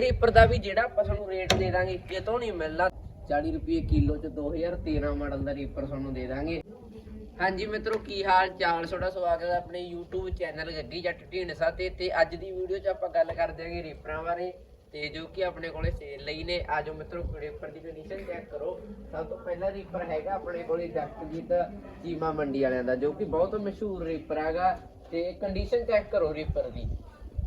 Reaper ਦਾ ਵੀ ਜਿਹੜਾ ਆਪਾਂ ਤੁਹਾਨੂੰ ਰੇਟ ਦੇ ਦਾਂਗੇ ਕਿਤੋਂ ਨਹੀਂ ਮਿਲਣਾ 40 ਰੁਪਏ ਕਿਲੋ ਚ 2013 ਮਾਡਲ ਦਾ ਰੀਪਰ ਤੁਹਾਨੂੰ ਦੇ ਦਾਂਗੇ। ਹਾਂਜੀ ਮਿੱਤਰੋ, ਕੀ ਹਾਲ ਚਾਲ? ਤੁਹਾਡਾ ਸਵਾਗਤ ਹੈ ਆਪਣੇ YouTube ਚੈਨਲ ਗੱਗੀ ਜੱਟ ਢੀਂਡਸਾ ਤੇ। ਤੇ ਅੱਜ ਦੀ ਵੀਡੀਓ 'ਚ ਆਪਾਂ ਗੱਲ ਕਰਦੇ ਹਾਂਗੇ ਰੀਪਰਾਂ ਬਾਰੇ। ਤੇ ਜੋ ਕਿ ਆਪਣੇ ਕੋਲੇ ਸੇਲ ਲਈ ਨੇ। ਆਜੋ ਮਿੱਤਰੋ ਰੀਪਰ ਦੀ ਕੰਡੀਸ਼ਨ ਚੈੱਕ ਕਰੋ। ਸਭ ਤੋਂ ਪਹਿਲਾ ਰੀਪਰ ਹੈਗਾ ਆਪਣੇ ਕੋਲੇ ਜਗਤਜੀਤ ਚੀਮਾ ਮੰਡੀ ਵਾਲਿਆਂ ਦਾ, ਜੋ ਕਿ ਬਹੁਤ ਮਸ਼ਹੂਰ ਰੀਪਰ ਹੈਗਾ। ਤੇ ਕੰਡੀਸ਼ਨ ਚੈੱਕ ਕਰੋ ਰੀਪਰ ਦੀ।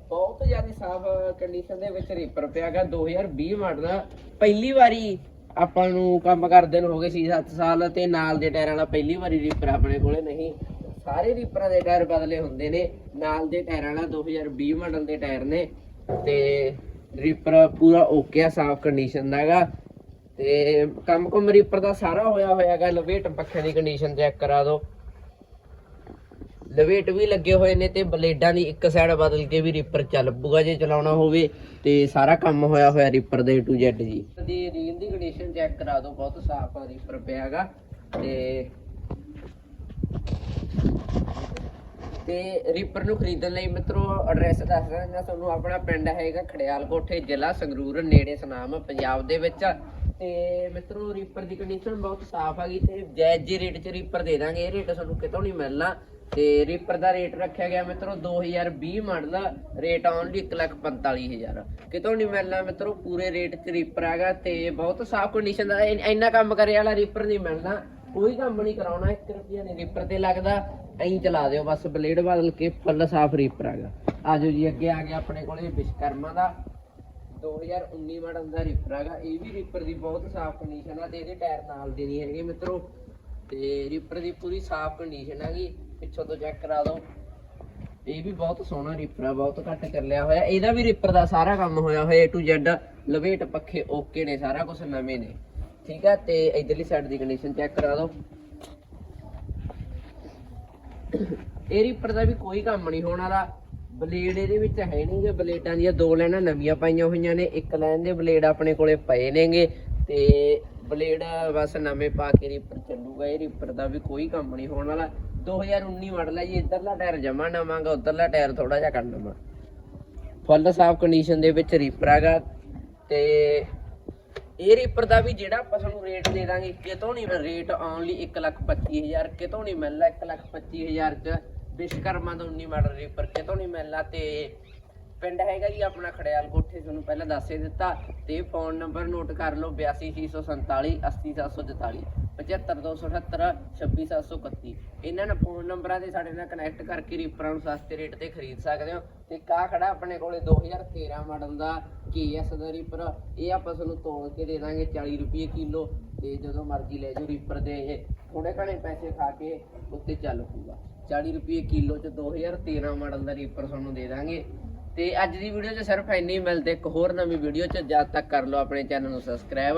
ਬਹੁਤ ਜ਼ਿਆਦਾ ਸਾਫ਼ ਕੰਡੀਸ਼ਨ ਦੇ ਵਿੱਚ ਰੀਪਰ ਪਿਆਗਾ। 2020 ਮਾਡਲ ਦਾ ਪਹਿਲੀ ਵਾਰੀ ਆਪਾਂ ਨੂੰ ਕੰਮ ਕਰਦੇ ਨੂੰ ਹੋ ਗਏ 6-7 ਸਾਲ ਤੇ ਨਾਲ ਦੇ ਟਾਇਰਾਂ ਵਾਲਾ ਪਹਿਲੀ ਵਾਰੀ ਰੀਪਰ ਆਪਣੇ ਕੋਲੇ ਨਹੀਂ। ਸਾਰੇ ਰੀਪਰਾਂ ਦੇ ਟਾਇਰ ਬਦਲੇ ਹੁੰਦੇ ਨੇ। ਨਾਲ ਦੇ ਟਾਇਰਾਂ ਵਾਲਾ 2020 ਮਾਡਲ ਦੇ ਟਾਇਰ ਨੇ ਤੇ ਰੀਪਰ ਪੂਰਾ ਓਕੇ ਆ, ਸਾਫ਼ ਕੰਡੀਸ਼ਨ ਦਾ ਹੈਗਾ। ਤੇ ਕੰਮ ਕੁਮ ਰੀਪਰ ਦਾ ਸਾਰਾ ਹੋਇਆ ਹੋਇਆ ਹੈਗਾ। ਲਵੇਟ ਪੱਖਿਆਂ ਦੀ ਕੰਡੀਸ਼ਨ ਚੈੱਕ ਕਰਾ ਦਿਓ। ਲਵੇਟ ਵੀ ਲੱਗੇ ਹੋਏ ਨੇ ਤੇ ਬਲੇਡਾਂ ਦੀ ਇੱਕ ਸਾਈਡ ਬਦਲ ਕੇ ਵੀ ਰੀਪਰ ਚੱਲ ਪੂਗਾ ਜੇ ਚਲਾਉਣਾ ਹੋਵੇ ਤੇ ਸਾਰਾ ਕੰਮ ਹੋਇਆ ਹੋਇਆ ਰੀਪਰ ਦੇ A Z ਜੀ। ਦੀ ਰੀਲ ਦੀ ਕੰਡੀਸ਼ਨ ਚੈੱਕ ਕਰਾ ਦਿਓ, ਬਹੁਤ ਸਾਫ਼ ਰੀਪਰ ਪਿਆ ਤੇ ਤੇ ਰੀਪਰ ਨੂੰ ਖਰੀਦਣ ਲਈ ਮਿੱਤਰੋ ਐਡਰੈਸ ਦੱਸ ਦਿੰਦਾ, ਤੁਹਾਨੂੰ ਆਪਣਾ ਪਿੰਡ ਹੈਗਾ ਖੜਿਆਲ ਕੋਠੇ ਜ਼ਿਲ੍ਹਾ ਸੰਗਰੂਰ, ਨੇੜੇ ਸਨਾਮ, ਪੰਜਾਬ ਦੇ ਵਿੱਚ। ਤੇ ਮਿੱਤਰੋ ਰੀਪਰ ਦੀ ਕੰਡੀਸ਼ਨ ਬਹੁਤ ਸਾਫ਼ ਹੈਗੀ ਤੇ ਜਾਇਜ਼ ਜੀ ਰੇਟ 'ਚ ਰੀਪਰ ਦੇ ਦਾਂਗੇ। ਇਹ ਰੇਟ ਤੁਹਾਨੂੰ ਕਿਤੋਂ ਨਹੀਂ ਮਿਲਣਾ। ਤੇ ਰੀਪਰ ਦਾ ਰੇਟ ਰੱਖਿਆ ਗਿਆ ਮਿੱਤਰੋ 2020 ਮਾਡਲ ਦਾ ਰੇਟ ਓਨਲੀ 145000 ਕਿਤੋਂ ਨਹੀਂ ਮਿਲਣਾ ਮਿੱਤਰੋ, ਪੂਰੇ ਰੇਟ 'ਚ ਰੀਪਰ ਹੈਗਾ ਤੇ ਬਹੁਤ ਸਾਫ਼ ਕੰਡੀਸ਼ਨ ਦਾ ਇੰਨਾ ਕੰਮ ਕਰੇ ਵਾਲਾ ਰੀਪਰ ਨਹੀਂ ਮਿਲਣਾ। ਕੋਈ ਕੰਮ ਨਹੀਂ ਕਰਾਉਣਾ 1 ਰੁਪਿਆ ਨਹੀਂ ਰੀਪਰ ਤੇ ਲੱਗਦਾ। ਐਂ ਚਲਾ ਦਿਓ, ਬਸ ਬਲੇਡ ਬਦਲ ਕੇ ਫੁੱਲ ਸਾਫ਼ ਰੀਪਰ ਹੈਗਾ। ਆਜੋ ਜੀ, ਅੱਗੇ ਆ ਗਿਆ ਆਪਣੇ ਕੋਲੇ ਵਿਸ਼ਕਰਮਾ ਦਾ। 2019 ਮਾਡਲ ਦਾ ਰੀਪਰ ਹੈਗਾ, ਇਹ ਵੀ ਰੀਪਰ ਦੀ ਬਹੁਤ ਸਾਫ਼ ਕੰਡੀਸ਼ਨ ਆ ਤੇ ਇਹਦੇ ਟਾਇਰ ਨਾਲ ਦੇ ਨਹੀਂ ਹੈਗੇ ਮਿੱਤਰੋ। ਤੇ ਰੀਪਰ ਦੀ ਪੂਰੀ ਸਾਫ਼ ਕੰਡੀਸ਼ਨ ਹੈਗੀ। ਪਿੱਛੋਂ ਤੋਂ ਚੈੱਕ ਕਰਾ ਦਿਓ ਇਹ ਵੀ ਬਹੁਤ ਸੋਹਣਾ ਰੀਪਰ ਆ, ਬਹੁਤ ਘੱਟ ਕਰ ਲਿਆ ਹੋਇਆ। ਇਹਦਾ ਵੀ ਰੀਪਰ ਦਾ ਸਾਰਾ ਕੰਮ ਹੋਇਆ ਹੋਇਆ, A to Z ਲਵੇਟ ਪੱਖੇ ਓਕੇ ਨੇ, ਸਾਰਾ ਕੁਝ ਨਵੇਂ ਨੇ। ਠੀਕ ਆ, ਤੇ ਇਧਰਲੀ ਸਾਈਡ ਦੀ ਕੰਡੀਸ਼ਨ ਚੈੱਕ ਕਰਾ ਦਿਓ ਇਹ ਰੀਪਰ ਦਾ ਵੀ ਕੋਈ ਕੰਮ ਨਹੀਂ ਹੋਣ ਵਾਲਾ। ਬਲੇਡ ਇਹਦੇ ਵਿੱਚ ਹੈ ਨਹੀਂ ਬਲੇਡਾਂ ਦੀਆਂ ਦੋ ਲਾਈਨਾਂ ਨਵੀਆਂ ਪਾਈਆਂ ਹੋਈਆਂ ਨੇ। ਇੱਕ ਲਾਈਨ ਦੇ ਬਲੇਡ ਆਪਣੇ ਕੋਲੇ ਪਏ ਨੇਗੇ, ਤੇ ਬਲੇਡ ਬਸ ਨਵੇਂ ਪਾ ਕੇ ਰੀਪਰ ਚੱਲੂਗਾ। ਇਹ ਰੀਪਰ ਦਾ ਵੀ ਕੋਈ ਕੰਮ ਨਹੀਂ ਹੋਣ ਵਾਲਾ। 2019 ਮਾਡਲ ਹੈ ਜੀ, ਇੱਧਰਲਾ ਟਾਇਰ ਜਮਾ ਨਵਾਂਗਾ, ਉਧਰਲਾ ਟਾਇਰ ਥੋੜਾ ਜਿਹਾ ਕੱਢ ਨਵਾਂ। ਫੁੱਲ ਸਾਫ਼ ਕੰਡੀਸ਼ਨ ਦੇ ਵਿੱਚ ਰੀਪਰ ਹੈਗਾ ਤੇ ਇਹ ਰੀਪਰ ਦਾ ਵੀ ਜਿਹੜਾ ਆਪਾਂ ਤੁਹਾਨੂੰ ਰੇਟ ਦੇ ਦਾਂਗੇ, ਕਿਤੋਂ ਨਹੀਂ ਰੇਟ ਓਨਲੀ 125000 ਕਿਤੋਂ ਨਹੀਂ ਮਿਲਣਾ 125000 ਚ ਵਿਸ਼ਕਰਮਾ ਦਾ 19 ਮਾਡਲ ਰੀਪਰ ਕਿਤੋਂ ਨਹੀਂ ਮਿਲਣਾ ਤੇ ਪਿੰਡ ਹੈਗਾ ਜੀ ਆਪਣਾ ਖੜਿਆਲ ਕੋਠੇ, ਤੁਹਾਨੂੰ ਪਹਿਲਾਂ ਦੱਸੇ ਦਿੱਤਾ ਤੇ ਫੋਨ ਨੰਬਰ ਨੋਟ ਕਰ ਲਓ 82647 80744 75278 26731 ਇਹਨਾਂ ਨੇ ਫੋਨ ਨੰਬਰਾਂ ਤੇ ਸਾਡੇ ਨਾਲ ਕਨੈਕਟ ਕਰਕੇ ਰੀਪਰਾਂ ਨੂੰ ਸਸਤੇ ਰੇਟ ਤੇ ਖਰੀਦ ਸਕਦੇ ਹੋ। ਤੇ ਕਾ ਖੜਾ ਆਪਣੇ ਕੋਲੇ 2013 ਮਾਡਲ ਦਾ KS ਦਾ ਰੀਪਰ ਇਹ ਆਪਾਂ ਤੁਹਾਨੂੰ ਤੋਲ ਕੇ ਦੇ ਦਾਂਗੇ 40 ਰੁਪਏ ਕਿਲੋ। ਤੇ ਜਦੋਂ ਮਰਜ਼ੀ ਲੈ ਜਾਓ ਰੀਪਰ ਦੇ ਇਹ। ਥੋੜੇ ਘਣੇ ਪੈਸੇ ਖਾ ਕੇ ਉੱਤੇ ਚੱਲ ਪੂਗਾ 40 ਰੁਪਏ ਕਿਲੋ ਚ 2013 ਮਾਡਲ ਦਾ ਰੀਪਰ ਤੁਹਾਨੂੰ ਦੇ ਦਾਂਗੇ। ਤੇ ਅੱਜ ਦੀ ਵੀਡੀਓ 'ਚ ਸਿਰਫ ਇੰਨੀ ਮਿਲਦੇ ਇੱਕ ਹੋਰ ਨਵੀਂ ਵੀਡੀਓ 'ਚ। ਜਦ ਤੱਕ ਕਰ ਲਓ ਆਪਣੇ ਚੈਨਲ ਨੂੰ ਸਬਸਕ੍ਰਾਈਬ